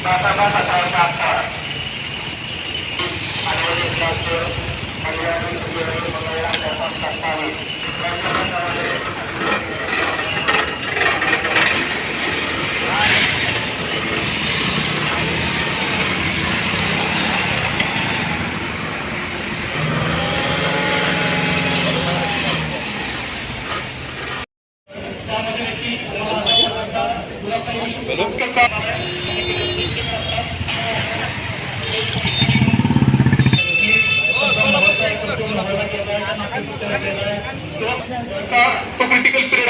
Masa-masa tahun kata Ada yang berhasil Ada yang berhasil Ada yang berhasil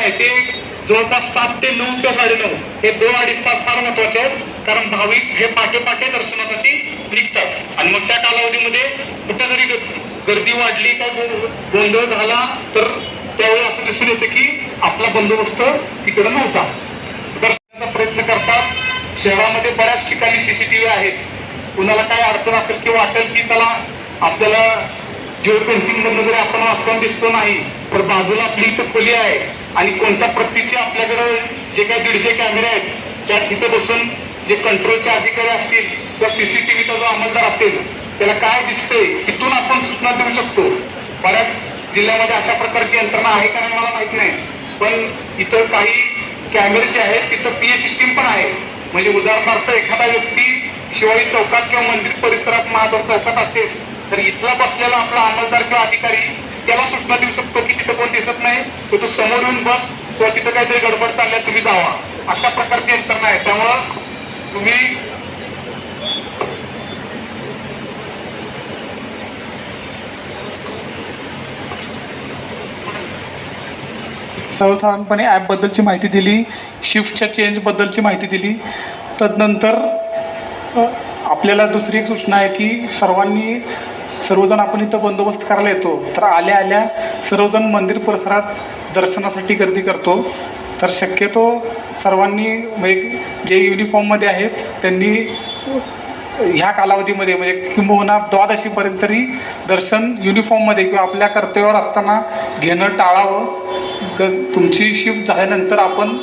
आहे ते जवळपास सात ते नऊ किंवा साडेनऊ. हे दोन अडीच तास फार महत्त्वाचे आहेत कारण भाविक हे पाठे पाठे दर्शनासाठी निघतात. आणि मग त्या कालावधीमध्ये कुठं जरी गर्दी वाढली का गोंधळ झाला तर त्यावेळी असं दिसून येतं की आपला बंदोबस्त तिकडे नव्हता. दर्शनाचा प्रयत्न करतात. शहरामध्ये बऱ्याच ठिकाणी सीसीटीव्ही आहेत. कुणाला काय अडचण असेल किंवा वाटेल की चला आपल्याला जिओ फेन्सिंग मधनं जरी आपण वाचताना दिसतो नाही तर बाजूला आपली इथं खोली आहे. आणि कोणत्या प्रतीचे आपल्याकडे जे काही दीडशे कॅमेरे आहेत त्या तिथं बसून जे कंट्रोलचे अधिकारी असतील किंवा सीसीटीव्हीचा जो अंमलदार असेल त्याला काय दिसते इथून आपण सूचना देऊ शकतो. बऱ्याच जिल्ह्यामध्ये अशा प्रकारची यंत्रणा आहे का नाही मला माहीत नाही. पण इथं काही कॅमेरे जे आहेत तिथं पीए सिस्टीम पण आहे. म्हणजे उदाहरणार्थ एखादा व्यक्ती शिवाजी चौकात किंवा मंदिर परिसरात महाद्वार चौकात असेल तर इथला बसलेला आपला अंमलदार किंवा अधिकारी त्याला सूचना देऊ शकतो की तिथं कोण दिसत नाही तर तू समोर येऊन बस किंवा तिथं काहीतरी गडबड चालल्या तुम्ही जावा. अशा प्रकारची यंत्रणा आहे. त्यामुळं तुम्ही सर्वसाधारणपणे ॲपबद्दलची माहिती दिली शिफ्टच्या चेंजबद्दलची माहिती दिली. तदनंतर आपल्याला दुसरी एक सूचना आहे की सर्वांनी सर्वजण आपण इथं बंदोबस्त करायला येतो. तर आल्या आल्या सर्वजण मंदिर परिसरात दर्शनासाठी गर्दी करतो. तर शक्यतो सर्वांनी म्हणजे जे युनिफॉर्ममध्ये आहेत त्यांनी ह्या कालावधीमध्ये म्हणजे किंबहुना द्वादशीपर्यंत तरी दर्शन युनिफॉर्ममध्ये किंवा आपल्या कर्तव्यावर असताना घेणं टाळावं. ग तुमची शिफ्ट झाल्यानंतर आपण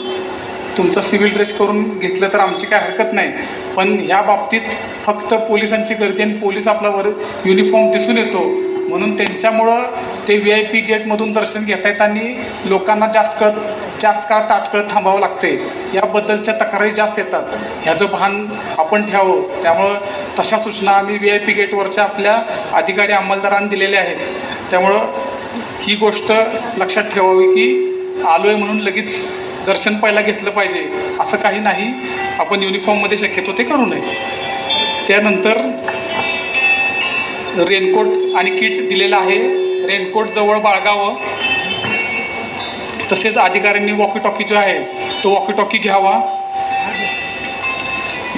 तुमचा सिव्हिल ड्रेस करून घेतलं तर आमची काय हरकत नाही. पण ह्या बाबतीत फक्त पोलिसांची गर्दी आणि पोलीस आपल्यावर युनिफॉर्म दिसून येतो. म्हणून त्यांच्यामुळं ते व्ही आय पी गेटमधून दर्शन घेत आहेत आणि लोकांना जास्त कळत जास्त काळ ताटकळत थांबावं लागते याबद्दलच्या तक्रारी जास्त येतात. ह्याचं भान आपण ठेवावं. त्यामुळं तशा सूचना आम्ही व्ही आय पी गेटवरच्या आपल्या अधिकारी अंमलदारांनी दिलेल्या आहेत. त्यामुळं ही गोष्ट लक्षात ठेवावी की आलो आहे म्हणून लगेच दर्शन पहिला घेतलं पाहिजे. असं काही नाही. आपण युनिफॉर्ममध्ये शक्यतो ते करू नये. त्यानंतर रेनकोट आणि किट दिलेलं आहे. रेनकोट जवळ बाळगावं. तसेच अधिकाऱ्यांनी वॉकी टॉकी जो आहे तो वॉकी टॉकी घ्यावा.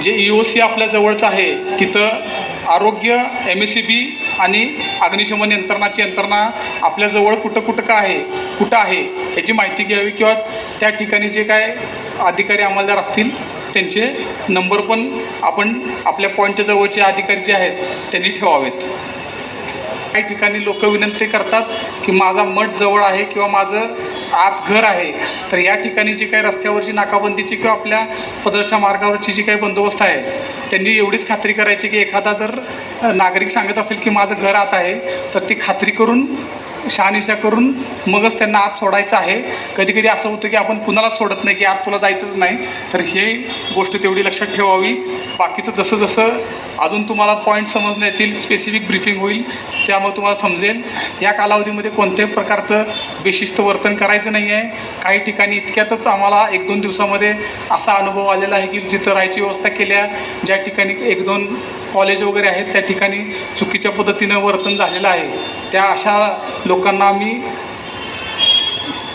जे ई ओ सी आपल्या जवळचं आहे तिथं आरोग्य एम एस सी बी आणि अग्निशमन यंत्रणाची यंत्रणा आपल्याजवळ कुठं कुठं का आहे कुठं आहे ह्याची माहिती घ्यावी किंवा त्या ठिकाणी जे काय अधिकारी अंमलदार असतील त्यांचे नंबर पण आपण आपल्या पॉईंटच्या जवळचे अधिकारी जे आहेत त्यांनी ठेवावेत. काही ठिकाणी लोक विनंती करतात की माझा मठ जवळ आहे किंवा माझं आत घर आहे तर या ठिकाणी जी काही रस्त्यावरची नाकाबंदीची किंवा आपल्या पदर्शा मार्गावरची जी काही बंदोबस्त आहे त्यांनी एवढीच खात्री करायची की एखादा जर नागरिक सांगत असेल की माझं घर आत आहे तर ती खात्री करून शहानिशा करून मगच त्यांना आत सोडायचं आहे. कधी कधी असं होतं की आपण कुणालाच सोडत नाही की आत तुला जायचंच नाही. तर हे गोष्ट तेवढी लक्षात ठेवावी. बाकीचं जसं जसं अजून तुम्हाला पॉईंट समजण्यात येतील स्पेसिफिक ब्रीफिंग होईल त्यामुळे तुम्हाला समजेल. या कालावधीमध्ये कोणत्याही प्रकारचं बेशिस्त वर्तन करायचं नाही आहे काही ठिकाणी इतक्यातच आम्हाला एक दोन दिवसामध्ये असा अनुभव आलेला आहे की जिथं राहायची व्यवस्था केल्या ज्या ठिकाणी एक दोन कॉलेज वगैरे आहेत त्या ठिकाणी चुकीच्या पद्धतीनं वर्तन झालेलं आहे. त्या अशा लोकांना आम्ही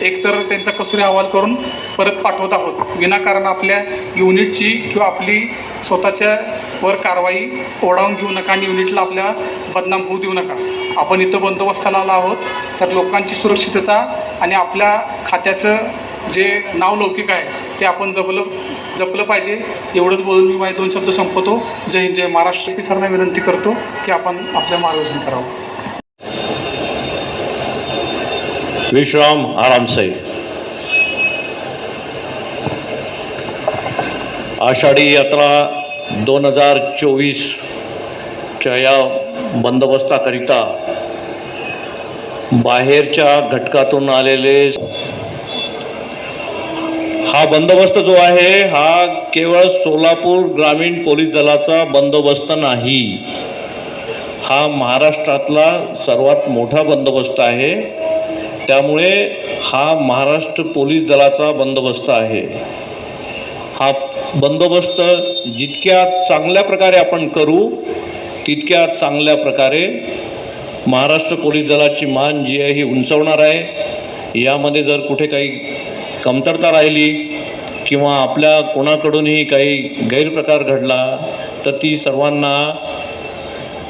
एकतर त्यांचा कसुरी अहवाल करून परत पाठवत आहोत. विनाकारण आपल्या युनिटची किंवा आपली स्वतःच्या वर कारवाई ओढावून घेऊ नका आणि युनिटला आपल्या बदनाम होऊ देऊ नका. आपण इथं बंदोबस्ताला आलो आहोत तर लोकांची सुरक्षितता आणि आपल्या खात्याचं जे नाव लौकिक आहे ते आपण जपलं जपलं पाहिजे. एवढंच बोलून मी माझे दोन शब्द संपवतो. जय हिंद जय महाराष्ट्र. सरना विनंती करतो की आपण आपल्या मार्गदर्शन करावं. विश्राम आरामसाई आषाढी यात्रा दोन हजार चोवीसच्या या बंदोबस्ताकरिता बाहेरच्या घटकातून आलेले हा बंदोबस्त जो आहे हा केवळ सोलापूर ग्रामीण पोलीस दलाचा बंदोबस्त नाही. हा महाराष्ट्रातला सर्वात मोठा बंदोबस्त आहे. त्यामुळे हा महाराष्ट्र पोलीस दलाचा बंदोबस्त आहे. हा बंदोबस्त जितक्या चांगल्या प्रकारे आपण करू तितक्या चांगल्या प्रकारे महाराष्ट्र पोलीस दलाची मान जी आहे ही उंचवणार आहे. यामध्ये जर कुठे काही कमतरता राहिली किंवा आपल्या कोणाकडूनही काही गैरप्रकार घडला तर ती सर्वांना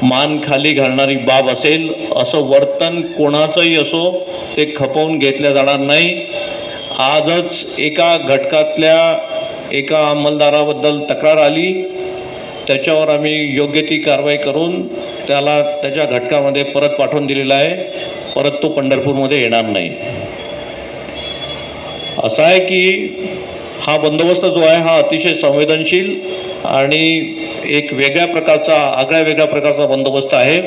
मान खाली घालणारी बाब असेल असं वर्तन कोणाचंही असो ते खपवून घेतलं जाणार नाही. आजच एका घटकातल्या एका अंमलदाराबद्दल तक्रार आली. त्याच्यावर आम्ही योग्य ती कारवाई करून त्याला त्याच्या घटकामध्ये परत पाठवून दिलेला आहे. परत तो पंढरपूरमध्ये येणार नाही. असं आहे की हा बंदोबस्त जो आहे हा अतिशय संवेदनशील आणि एक वेगळ्या प्रकारचा आगळ्या वेगळ्या प्रकारचा बंदोबस्त आहे.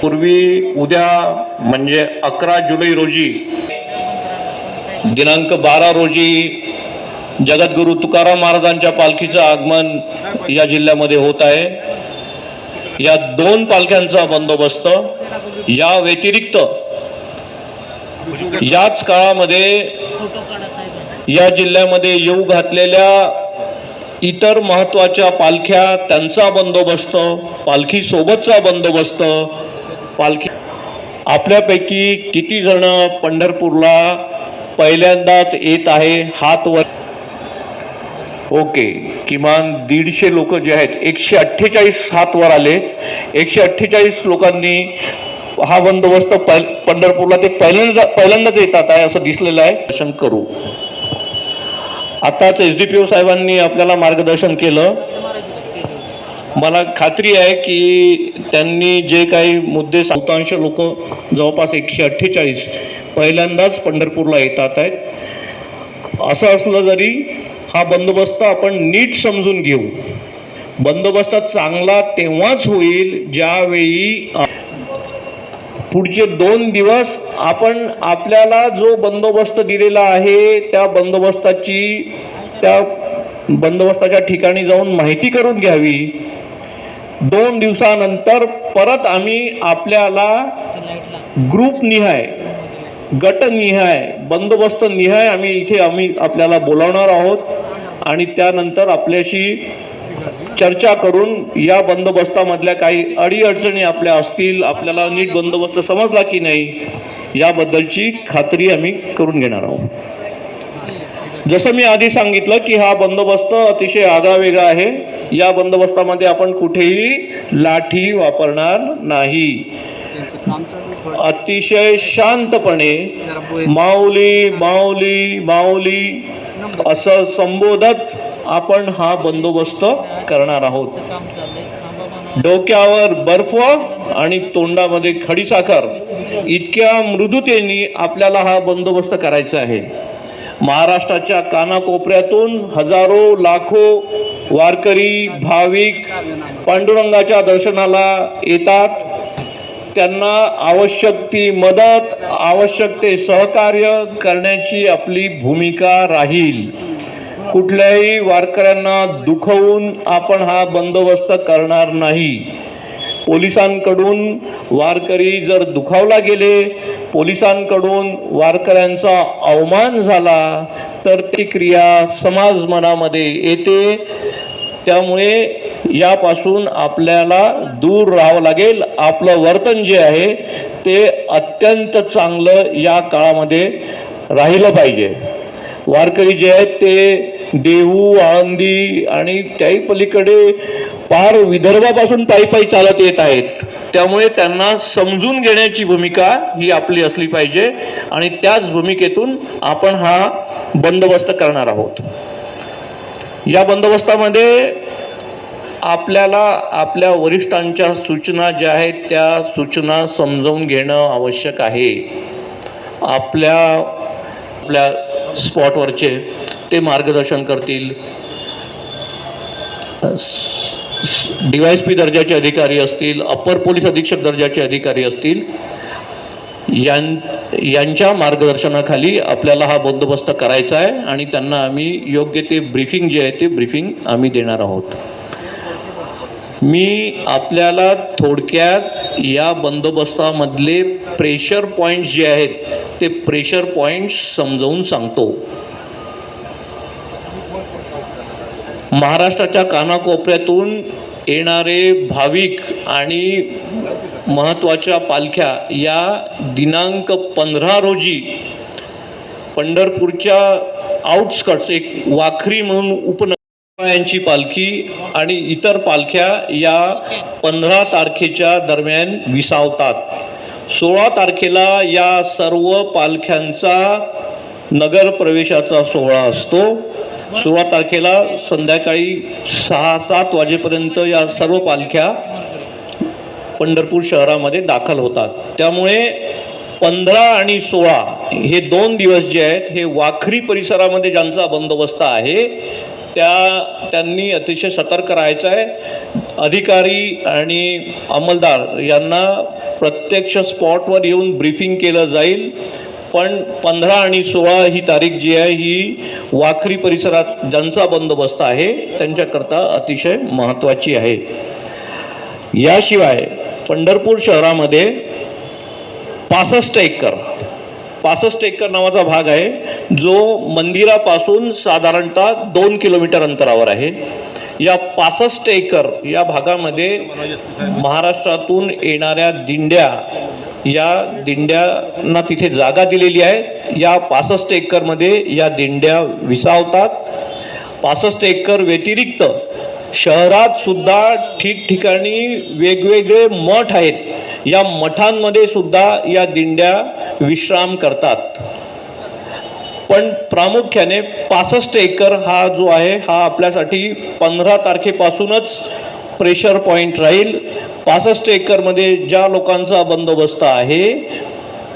पूर्वी उद्या म्हणजे अकरा जुलै रोजी दिनांक बारा रोजी जगद्गुरू तुकाराम महाराजांच्या पालखीचं आगमन या जिल्ह्यामध्ये होत आहे. या दोन पालख्यांचा बंदोबस्त या व्यतिरिक्त याच काळामध्ये या जिल्ह्यामध्ये येऊ घातलेल्या इतर महत्त्वाच्या पालख्या त्यांचा बंदोबस्त पालखीसोबतचा बंदोबस्त पालखी आपल्यापैकी किती जण पंढरपूरला पहिल्यांदाच येत आहे? हात वर ओके किमान दीडशे लोक जे आहेत एकशे अठ्ठेचाळीस हातवर आले. एकशे अठ्ठेचाळीस लोकांनी हा बंदोबस्त पहि पंढरपूरला ते पहिल्यांदा पहिल्यांदाच येतात आहे असं दिसलेलं आहे. दर्शन करू. आताच एस डी पी ओ साहेबांनी आपल्याला मार्गदर्शन केलं. मला खात्री आहे की त्यांनी जे काही मुद्दे बहुतांश लोक जवळपास एकशे अठ्ठेचाळीस पहिल्यांदाच पंढरपूरला येतात आहेत. असं असलं जरी हा बंदोबस्त आपण नीट समजून घेऊ. बंदोबस्त चांगला तेव्हाच होईल ज्यावेळी पुढचे दोन दिवस आपण आपल्याला जो बंदोबस्त दिलेला आहे त्या बंदोबस्ताची त्या बंदोबस्ताच्या ठिकाणी जाऊन माहिती करून घ्यावी. दोन दिवसानंतर परत आम्ही आपल्याला ग्रुप निहाय गटनिहाय बंदोबस्त निहाय आम्ही इथे आम्ही आपल्याला बोलावणार आहोत. आणि त्यानंतर आपल्याशी चर्चा करून या बंदोबस्तामधल्या काही अडीअडचणी आपल्या असतील आपल्याला नीट बंदोबस्त समजला की नाही याबद्दलची खात्री आम्ही करून घेणार आहोत. जसं मी आधी सांगितलं की हा बंदोबस्त अतिशय आगळा वेगळा आहे. या बंदोबस्तामध्ये आपण कुठेही लाठी वापरणार नाही. अतिशय शांतपणे माऊली माऊली माऊली असं संबोधत आपण हा बंदोबस्त करणार आहोत. डोक्यावर बर्फ आणि तोंडामध्ये खडीसाखर. इतक्या मृदुतेने आपल्याला हा बंदोबस्त करायचा आहे. महाराष्ट्राच्या कानाकोपऱ्यातून हजारो लाखो वारकरी भाविक पांडुरंगाच्या दर्शनाला येतात. त्यांना आवश्यक ती मदत आवश्यक ते सहकार्य करण्याची आपली भूमिका राहील. कुठल्याही वारकऱ्यांना दुखवून आपण हा बंदोबस्त करणार नाही. पोलिसांकडून वारकरी जर दुखावला गेले पोलिसांकडून वारकऱ्यांचा अवमान झाला तर ती क्रिया समाज मनामध्ये येते. त्यामुळे यापासून आपल्याला दूर राहावं लागेल. आपलं वर्तन जे आहे ते अत्यंत चांगलं या काळामध्ये राहिलं पाहिजे. वारकरी जे आहेत ते देहू आळंदी आणि त्याही पलीकडे पार विदर्भापासून पायी पायी चालत येत आहेत. त्यामुळे त्यांना समजून घेण्याची भूमिका ही आपली असली पाहिजे आणि त्याच भूमिकेतून आपण हा बंदोबस्त करणार आहोत. या बंदोबस्तामध्ये आपल्याला आपल्या वरिष्ठांच्या सूचना ज्या आहेत त्या सूचना समजावून घेणं आवश्यक आहे. आपल्या आपल्या स्पॉटवरचे ते मार्गदर्शन करतील? डी वाय एस पी दर्जाचे अधिकारी असतील अप्पर पोलीस अधीक्षक दर्जाचे अधिकारी असतील यां यांच्या मार्गदर्शनाखाली आपल्याला हा बंदोबस्त करायचा आहे आणि त्यांना आम्ही योग्य ते ब्रीफिंग जे आहे ते ब्रीफिंग आम्ही देणार आहोत. मी आपल्याला थोडक्यात या बंदोबस्तामधले प्रेशर पॉईंट्स जे आहेत ते प्रेशर पॉईंट्स समजावून सांगतो. महाराष्ट्राच्या कानाकोपऱ्यातून येणारे भाविक आणि महत्त्वाच्या पालख्या या दिनांक पंधरा रोजी पंढरपूरच्या आउटस्कट्स एक वाखरी म्हणून उपन यांची पालखी आणि इतर पालख्या या पंधरा तारखेच्या दरम्यान विसावतात. सोळा तारखेला या सर्व पालख्यांचा नगर प्रवेशाचा सोहळा असतो. सोळा तारखेला संध्याकाळी सहा सात वाजेपर्यंत या सर्व पालख्या पंढरपूर शहरामध्ये दाखल होतात. त्यामुळे पंधरा आणि सोळा हे दोन दिवस जे आहेत हे वाखरी परिसरामध्ये ज्यांचा बंदोबस्त आहे त्या त्यांनी अतिशय सतर्क राहायचं आहे. अधिकारी आणि अंमलदार यांना प्रत्यक्ष स्पॉटवर येऊन ब्रीफिंग केलं जाईल. पण पंधरा आणि सोळा ही तारीख जी आहे ही वाखरी परिसरात ज्यांचा बंदोबस्त आहे त्यांच्याकरता अतिशय महत्त्वाची आहे. याशिवाय पंढरपूर शहरामध्ये पासष्ट एकर पासष्ट एकर नावाचा भाग आहे जो मंदिरापासून साधारणतः दोन किलोमीटर अंतरावर आहे. या पासष्ट एकर या भागामध्ये महाराष्ट्रातून येणाऱ्या दिंड्या या दिंड्यांना तिथे जागा दिलेली आहे. या पासष्ट एकरमध्ये या दिंड्या विसावतात. पासष्ट एकर व्यतिरिक्त शहरात सुद्धा ठिकठिकाणी वेगवेगळे मठ आहेत. या मठांमध्ये सुद्धा या दिंड्या विश्राम करतात. पण प्रामुख्याने पासष्ट एकर हा जो आहे हा आपल्यासाठी पंधरा तारखेपासूनच प्रेशर पॉईंट राहील. पासष्ट एकरमध्ये ज्या लोकांचा बंदोबस्त आहे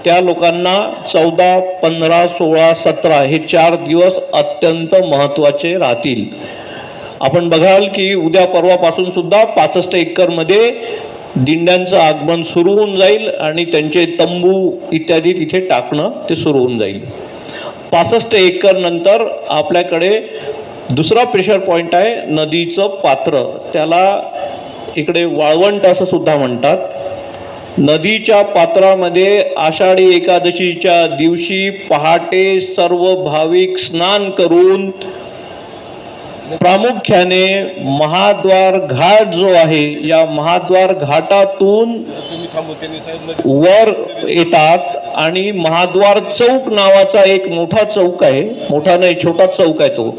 त्या लोकांना चौदा पंधरा सोळा सतरा हे चार दिवस अत्यंत महत्त्वाचे राहतील. आपण बघाल की उद्या परवापासून सुद्धा पासष्ट एकरमध्ये दिंड्यांचं आगमन सुरू होऊन जाईल आणि त्यांचे तंबू इत्यादी तिथे टाकणं ते सुरू होऊन जाईल. पासष्ट एकर नंतर आपल्याकडे दुसरा प्रेशर पॉईंट आहे नदीचं पात्र. त्याला इकडे वाळवंट असं सुद्धा म्हणतात. नदीच्या पात्रामध्ये आषाढी एकादशीच्या दिवशी पहाटे सर्व भाविक स्नान करून प्रामुख्याने महाद्वार घाट जो आहे या महाद्वार घाटातून वर येतात आणि महाद्वार चौक नावाचा एक मोठा चौक आहे. मोठा नाही छोटा चौक आहे तो.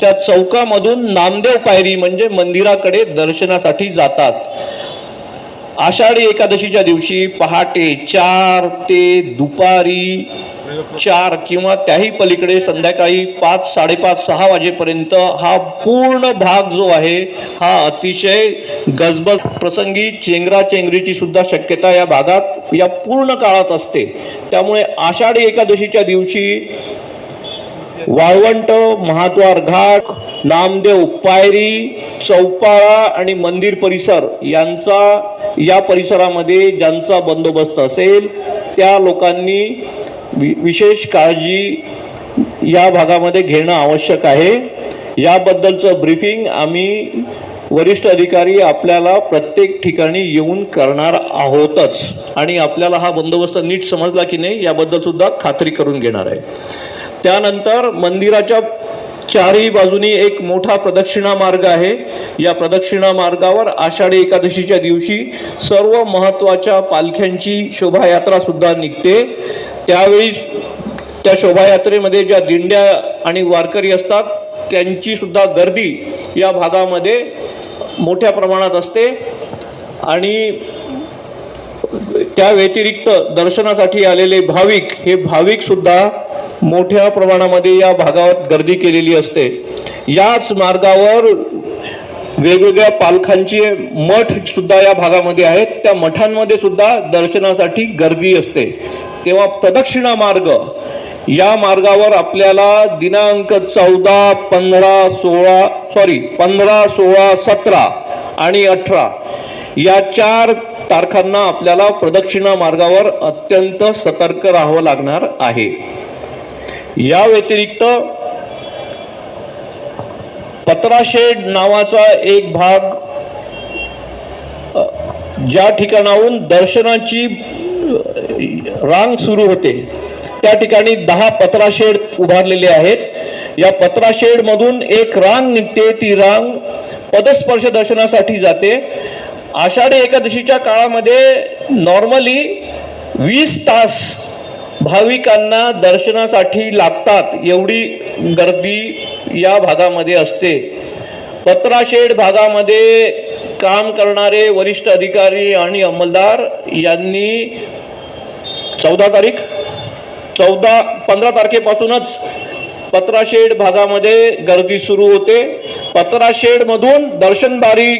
त्या चौकामधून नामदेव पायरी म्हणजे मंदिराकडे दर्शनासाठी जातात. आषाढी एकादशीच्या दिवशी पहाटे चार ते दुपारी चार किंवा त्याही पलीकडे संध्याकाळी पाच साडेपाच सहा वाजेपर्यंत हा पूर्ण भाग जो आहे हा अतिशय गजबज प्रसंगी चेंगराचेंगरीची सुद्धा शक्यता या भागात या पूर्ण काळात असते. त्यामुळे आषाढी एकादशीच्या दिवशी वाळवंट महाद्वार घाट नामदेव पायरी चौपाळा आणि मंदिर परिसर यांचा या परिसरामध्ये ज्यांचा बंदोबस्त असेल त्या लोकांनी वि विशेष काळजी या भागामध्ये घेणं आवश्यक आहे. याबद्दलचं ब्रीफिंग आम्ही वरिष्ठ अधिकारी आपल्याला प्रत्येक ठिकाणी येऊन करणार आहोतच. आणि आपल्याला हा बंदोबस्त नीट समजला की नाही याबद्दल सुद्धा खात्री करून घेणार आहे. त्यानंतर मंदिराच्या चारही बाजूनी एक मोठा प्रदक्षिणा मार्ग आहे. या प्रदक्षिणा मार्गावर आषाढी एकादशीच्या दिवशी सर्व महत्त्वाच्या पालख्यांची शोभायात्रा सुद्धा निघते. त्यावेळी त्या शोभायात्रेमध्ये ज्या दिंड्या आणि वारकरी असतात त्यांची सुद्धा गर्दी या भागामध्ये मोठ्या प्रमाणात असते. आणि त्या व्यतिरिक्त दर्शनासाठी आलेले भाविक हे भाविक सुद्धा मोठ्या प्रमाणामध्ये या भागावर गर्दी केलेली असते. याच मार्गावर वेगवेगळ्या पालखांचे मठ सुद्धा या भागामध्ये आहेत. त्या मठांमध्ये सुद्धा दर्शनासाठी गर्दी असते. तेव्हा प्रदक्षिणा मार्ग या मार्गावर आपल्याला दिनांक चौदा पंधरा सोळा सॉरी पंधरा सोळा सतरा आणि अठरा या चार तारखांना आपल्याला प्रदक्षिणा मार्गावर अत्यंत सतर्क राहावं लागणार आहे. या व्यतिरिक्त पत्राशेड नावाचा एक भाग ज्या ठिकाणाहून दर्शनाची रांग सुरू होते त्या ठिकाणी दहा पत्राशेड उभारलेले आहेत. या पत्राशेडमधून एक रांग निघते ती रांग पदस्पर्श दर्शनासाठी जाते. आषाढी एकादशीच्या काळामध्ये नॉर्मली वीस तास भाविकांना दर्शनासाठी लागतात एवढी गर्दी या भागामध्ये असते. पत्राशेड भागामध्ये काम करणारे वरिष्ठ अधिकारी आणि अंमलदार यांनी चौदा तारीख चौदा पंधरा तारखेपासूनच पत्राशेड भागामध्ये गर्दी सुरू होते. पत्राशेडमधून दर्शनबारी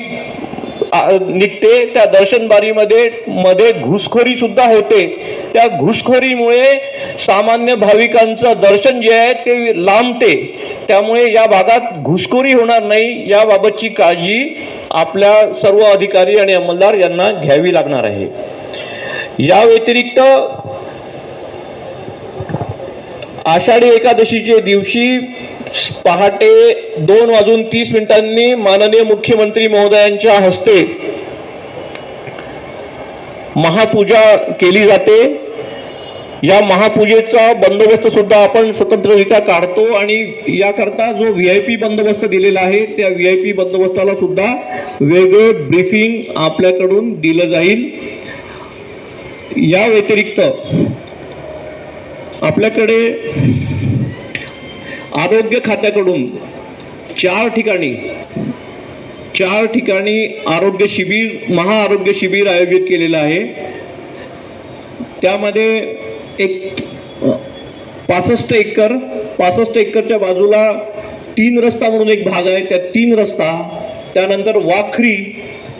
निघते त्या दर्शनबारीमध्ये मध्ये घुसखोरी सुद्धा होते. त्या घुसखोरीमुळे सामान्य भाविकांचं दर्शन जे आहे ते लांबते. त्यामुळे या भागात घुसखोरी होणार नाही याबाबतची काळजी आपल्या सर्व अधिकारी आणि अंमलदार यांना घ्यावी लागणार आहे. या व्यतिरिक्त आषाढी एकादशीचे दिवशी पहाटे दोन वाजून तीस मिनिटांनी माननीय मुख्यमंत्री महोदयांच्या हस्ते महापूजा केली जाते. या महापूजेचा बंदोबस्त सुद्धा आपण स्वतंत्ररित्या काढतो आणि याकरता जो व्ही आय पी बंदोबस्त दिलेला आहे त्या व्ही आय पी बंदोबस्ताला सुद्धा वेगळं ब्रीफिंग आपल्याकडून दिलं जाईल. या व्यतिरिक्त आपल्याकडे आरोग्य खात्याकडून चार ठिकाणी चार ठिकाणी आरोग्य शिबिर महाआरोग्य शिबिर आयोजित केलेलं आहे. त्यामध्ये एक पासष्ट एकर पासष्ट एकरच्या बाजूला तीन रस्ता म्हणून एक भाग आहे. त्या तीन रस्ता त्यानंतर वाखरी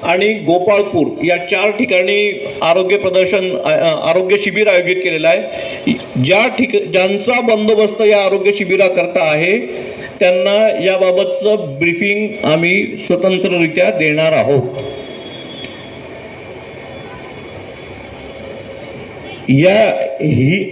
आणि गोपाळपूर या चार ठिकाणी आरोग्य प्रदर्शन आरोग्य शिबिर आयोजित केलेलं आहे. ज्या ठिक ज्यांचा बंदोबस्त या आरोग्य शिबिराकरता आहे त्यांना याबाबतचं ब्रीफिंग आम्ही स्वतंत्ररित्या देणार आहोत. या ही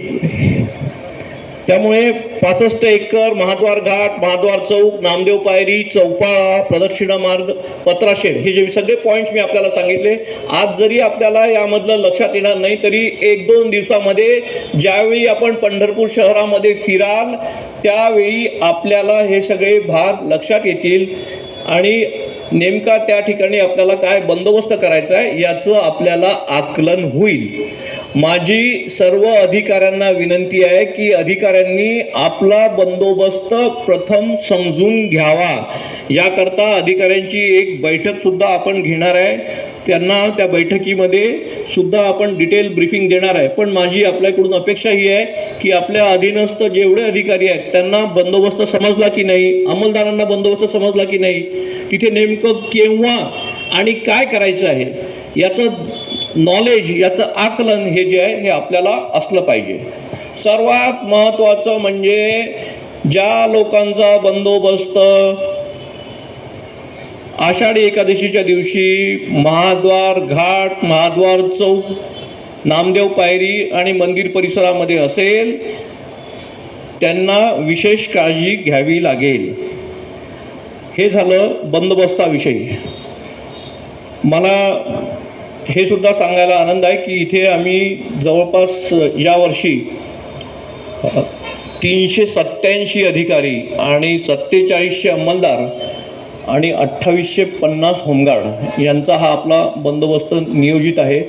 त्यामुळे पासष्ट एकर महाद्वार घाट महाद्वार चौक नामदेव पायरी चौपाळा प्रदक्षिणा मार्ग पत्राशेड हे जे सगळे पॉईंट्स मी आपल्याला सांगितले. आज जरी आपल्याला यामधलं लक्षात येणार नाही तरी एक दोन दिवसामध्ये ज्यावेळी आपण पंढरपूर शहरामध्ये फिराल त्यावेळी आपल्याला हे सगळे भाग लक्षात येतील. आणि नेमका त्या ठिकाणी आपल्याला काय बंदोबस्त करायचा आहे याचं आपल्याला आकलन होईल. माझी सर्व अधिकाऱ्यांना विनंती आहे की अधिकाऱ्यांनी आपला बंदोबस्त प्रथम समजून घ्यावा. याकरता अधिकाऱ्यांची एक बैठकसुद्धा आपण घेणार आहे. त्यांना त्या बैठकीमध्ये सुद्धा आपण डिटेल ब्रीफिंग देणार आहे. पण माझी आपल्याकडून अपेक्षा ही आहे की आपल्या अधीनस्थ जेवढे अधिकारी आहेत त्यांना बंदोबस्त समजला की नाही अंमलदारांना बंदोबस्त समजला की नाही तिथे नेमकं केव्हा आणि काय करायचं आहे याचं नॉलेज याचं आकलन हे जे आहे हे आपल्याला असलं पाहिजे. सर्वात महत्त्वाचं म्हणजे ज्या लोकांचा बंदोबस्त आषाढी एकादशीच्या दिवशी महाद्वार घाट महाद्वार चौक नामदेव पायरी आणि मंदिर परिसरामध्ये असेल त्यांना विशेष काळजी घ्यावी लागेल. हे झालं बंदोबस्ताविषयी. मला हे सुद्धा सांगायला आनंद आहे की इथे आम्ही जवळपास यावर्षी तीनशे सत्त्याऐंशी अधिकारी आणि सत्तेचाळीसशे अंमलदार आणि अठ्ठावीसशे पन्नास होमगार्ड यांचा हा आपला बंदोबस्त नियोजित आहे.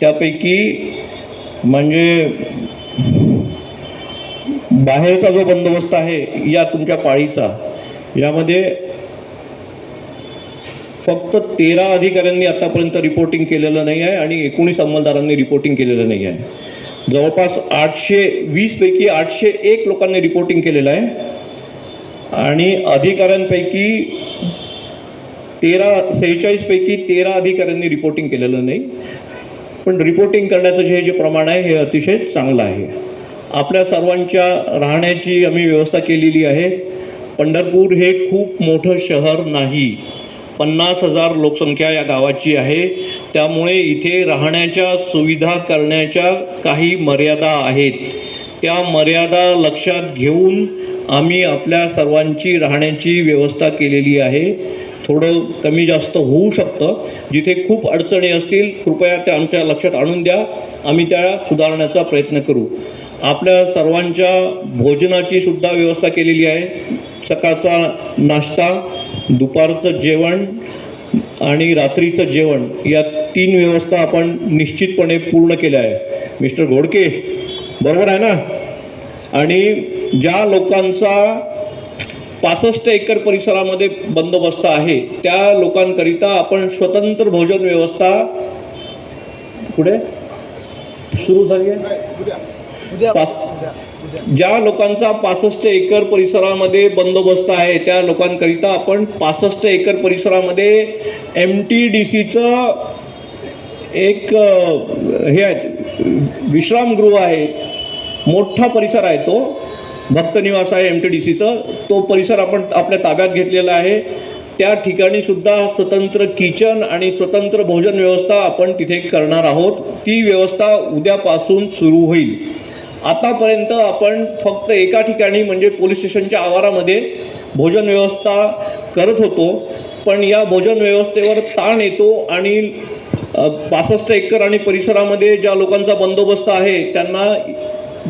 त्यापैकी म्हणजे बाहेरचा जो बंदोबस्त आहे या तुमच्या पाळीचा यामध्ये फक्त तेरा अधिकाऱ्यांनी आतापर्यंत रिपोर्टिंग केलेलं नाही आहे आणि एकोणीस अंमलदारांनी रिपोर्टिंग केलेलं नाही आहे. जवळपास आठशे वीसपैकी आठशे एक लोकांनी रिपोर्टिंग केलेलं आहे. आणि अधिकाऱ्यांपैकी तेरा सेहेचाळीसपैकी तेरा अधिकाऱ्यांनी रिपोर्टिंग केलेलं नाही. पण रिपोर्टिंग करण्याचं जे जे प्रमाण आहे हे अतिशय चांगलं आहे. आपल्या सर्वांच्या राहण्याची आम्ही व्यवस्था केलेली आहे. पंढरपूर हे खूप मोठं शहर नाही. पन्नास हजार लोकसंख्या या गावाची आहे. त्यामुळे इथे राहण्याच्या सुविधा करण्याच्या काही मर्यादा आहेत. त्या मर्यादा लक्षात घेऊन आम्ही आपल्या सर्वांची राहण्याची व्यवस्था केलेली आहे. थोडं कमी जास्त होऊ शकतं. जिथे खूप अडचणी असतील कृपया त्या आमच्या लक्षात आणून द्या. आम्ही त्या सुधारण्याचा प्रयत्न करू. आपल्या सर्वांच्या भोजनाची सुद्धा व्यवस्था केलेली आहे. सकाळचा नाश्ता दुपारचं जेवण आणि रात्रीचं जेवण या तीन व्यवस्था आपण निश्चितपणे पूर्ण केल्या आहे मिस्टर घोडके बरोबर आहे ना? आणि ज्या लोकांचा पासष्ट एकर परिसरामध्ये बंदोबस्त आहे त्या लोकांकरिता आपण स्वतंत्र भोजन व्यवस्था पुढे सुरू झाली आहे? ज्या लोकांचा पासष्ट एकर परिसरामध्ये बंदोबस्त आहे त्या लोकांकरिता आपण पासष्ट एकर परिसरामध्ये एम टी डी सीचं एक हे आहे विश्रामगृह आहे. मोठा परिसर आहे तो. भक्तनिवास आहे एम टी डी सीचं तो परिसर आपण आपल्या ताब्यात घेतलेला आहे. त्या ठिकाणी सुद्धा स्वतंत्र किचन आणि स्वतंत्र भोजन व्यवस्था आपण तिथे करणार आहोत. ती व्यवस्था उद्यापासून सुरू होईल. आतापर्यंत आपण फक्त एका ठिकाणी म्हणजे पोलीस स्टेशनच्या आवारामध्ये भोजन व्यवस्था करत होतो. पण या भोजन व्यवस्थेवर ताण येतो आणि पासष्ट एकर आणि परिसरामध्ये ज्या लोकांचा बंदोबस्त आहे त्यांना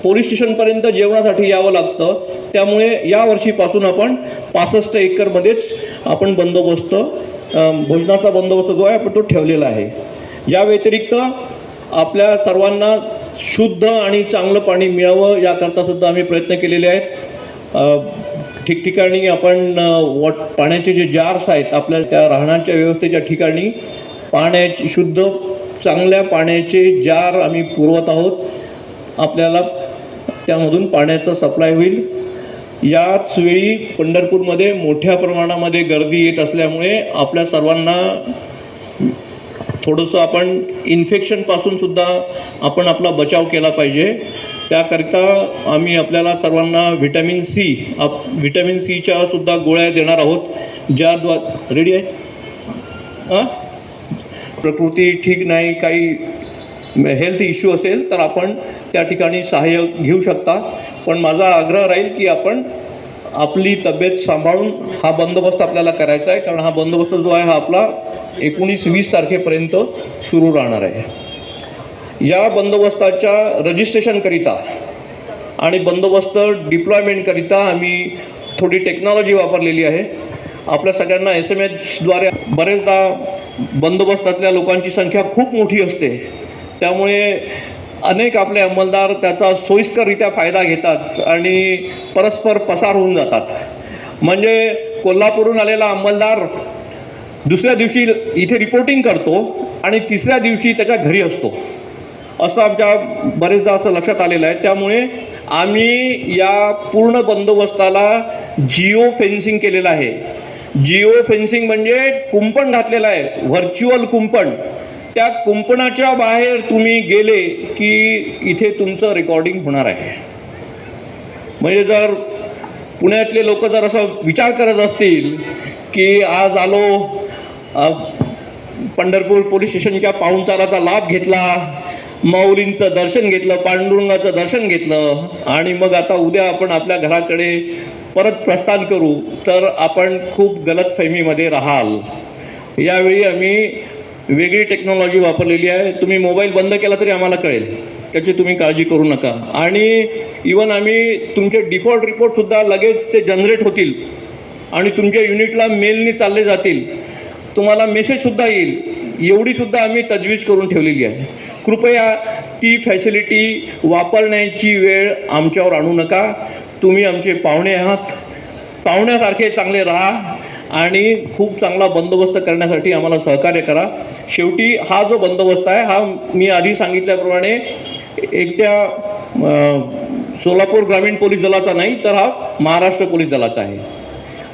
पोलीस स्टेशनपर्यंत जेवणासाठी यावं लागतं. त्यामुळे या वर्षीपासून आपण पासष्ट एकरमध्येच आपण बंदोबस्त भोजनाचा बंदोबस्त जो आहे आपण तो ठेवलेला आहे. या व्यतिरिक्त आपल्या सर्वांना शुद्ध आणि चांगलं पाणी मिळावं याकरता सुद्धा आम्ही प्रयत्न केलेले आहेत. ठिकठिकाणी आपण वॉट पाण्याचे जे जार्स आहेत आपल्या त्या राहण्याच्या व्यवस्थेच्या ठिकाणी पाण्याची शुद्ध चांगल्या पाण्याचे जार आम्ही पुरवत आहोत. आपल्याला त्यामधून पाण्याचा सप्लाय होईल. याच वेळी पंढरपूरमध्ये मोठ्या प्रमाणामध्ये गर्दी येत असल्यामुळे आपल्या सर्वांना थोडंसं आपण इन्फेक्शनपासून सुद्धा आपण आपला बचाव केला पाहिजे. त्याकरिता आम्ही आपल्याला सर्वांना व्हिटॅमिन सी आप व्हिटॅमिन सीच्या सुद्धा गोळ्या देणार आहोत. ज्याद्वा रेडी आहे? हां? प्रकृती ठीक नाही काही हेल्थ इश्यू असेल तर आपण त्या ठिकाणी सहाय्य घेऊ शकता. पण माझा आग्रह राहील की आपण आपली तब्येत सांभाळून हा बंदोबस्त आपल्याला करायचा आहे कारण हा बंदोबस्त जो आहे हा आपला एकोणीस वीस तारखेपर्यंत सुरू राहणार आहे. या बंदोबस्ताच्या रजिस्ट्रेशनकरिता आणि बंदोबस्त डिप्लॉयमेंटकरिता आम्ही थोडी टेक्नॉलॉजी वापरलेली आहे. आपल्या सगळ्यांना एस एम एचद्वारे बरेचदा बंदोबस्तातल्या लोकांची संख्या खूप मोठी असते. त्यामुळे अनेक आपले अंमलदार त्याचा सोयीस्कररित्या फायदा घेतात आणि परस्पर पसार होऊन जातात. म्हणजे कोल्हापूरहून आलेला अंमलदार दुसऱ्या दिवशी इथे रिपोर्टिंग करतो आणि तिसऱ्या दिवशी त्याच्या घरी असतो. असं आमच्या बरेचदा असं लक्षात आलेलं आहे. त्यामुळे आम्ही या पूर्ण बंदोबस्ताला जिओ फेन्सिंग केलेलं आहे. जिओ फेन्सिंग म्हणजे कुंपण घातलेलं आहे. व्हर्च्युअल कुंपण. त्या कुंपणाच्या बाहेर तुम्ही गेले की इथे तुमचं रेकॉर्डिंग होणार आहे. म्हणजे जर पुण्यातले लोक जर असं विचार करत असतील की आज आलो पंढरपूर पोलीस स्टेशनच्या पाहुणचाराचा लाभ घेतला माऊलींचं दर्शन घेतलं पांडुरंगाचं दर्शन घेतलं आणि मग आता उद्या आपण आपल्या घराकडे परत प्रस्थान करू तर आपण खूप गलतफहमीमध्ये राहाल. यावेळी आम्ही वेगळी टेक्नॉलॉजी वापरलेली आहे. तुम्ही मोबाईल बंद केला तरी आम्हाला कळेल. त्याची तुम्ही काळजी करू नका. आणि इवन आम्ही तुमचे डिफॉल्ट रिपोर्टसुद्धा लगेच ते जनरेट होतील. आणि तुमच्या युनिटला मेलनी चालले जातील. तुम्हाला मेसेजसुद्धा येईल. एवढीसुद्धा आम्ही तजवीज करून ठेवलेली आहे. कृपया ती फॅसिलिटी वापरण्याची वेळ आमच्यावर आणू नका. तुम्ही आमचे पाहुणे आहात. पाहुण्यासारखे चांगले राहा. आणि खूप चांगला बंदोबस्त करण्यासाठी आम्हाला सहकार्य करा. शेवटी हा जो बंदोबस्त आहे हा मी आधी सांगितल्याप्रमाणे एकट्या सोलापूर ग्रामीण पोलीस दलाचा नाही तर हा महाराष्ट्र पोलीस दलाचा आहे.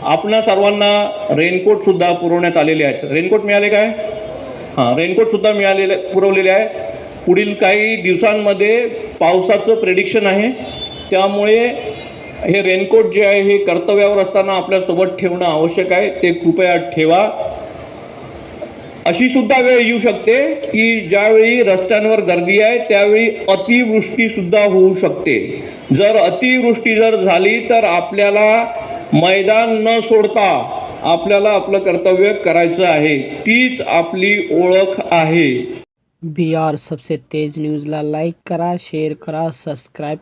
आपणा सर्वांना रेनकोटसुद्धा पुरवण्यात आलेले आहेत. रेनकोट मिळाले काय? हां रेनकोटसुद्धा मिळालेले पुरवलेले आहे. पुढील काही दिवसांमध्ये पावसाचं प्रेडिक्शन आहे. त्यामुळे हे रेनकोट जे आहे हे कर्तव्यावर असताना आपल्यासोबत ठेवणं आवश्यक आहे. ते कृपया ठेवा. अशी सुद्धा वेळ येऊ शकते की ज्यावेळी रस्त्यांवर गर्दी आहे त्यावेळी अतिवृष्टी सुद्धा होऊ शकते. जर अतिवृष्टी जर झाली तर आपल्याला मैदान न सोडता आपल्याला आपलं कर्तव्य करायचं आहे. तीच आपली ओळख आहे. बी आर सबसे तेज न्यूजला लाईक करा शेअर करा सबस्क्राईब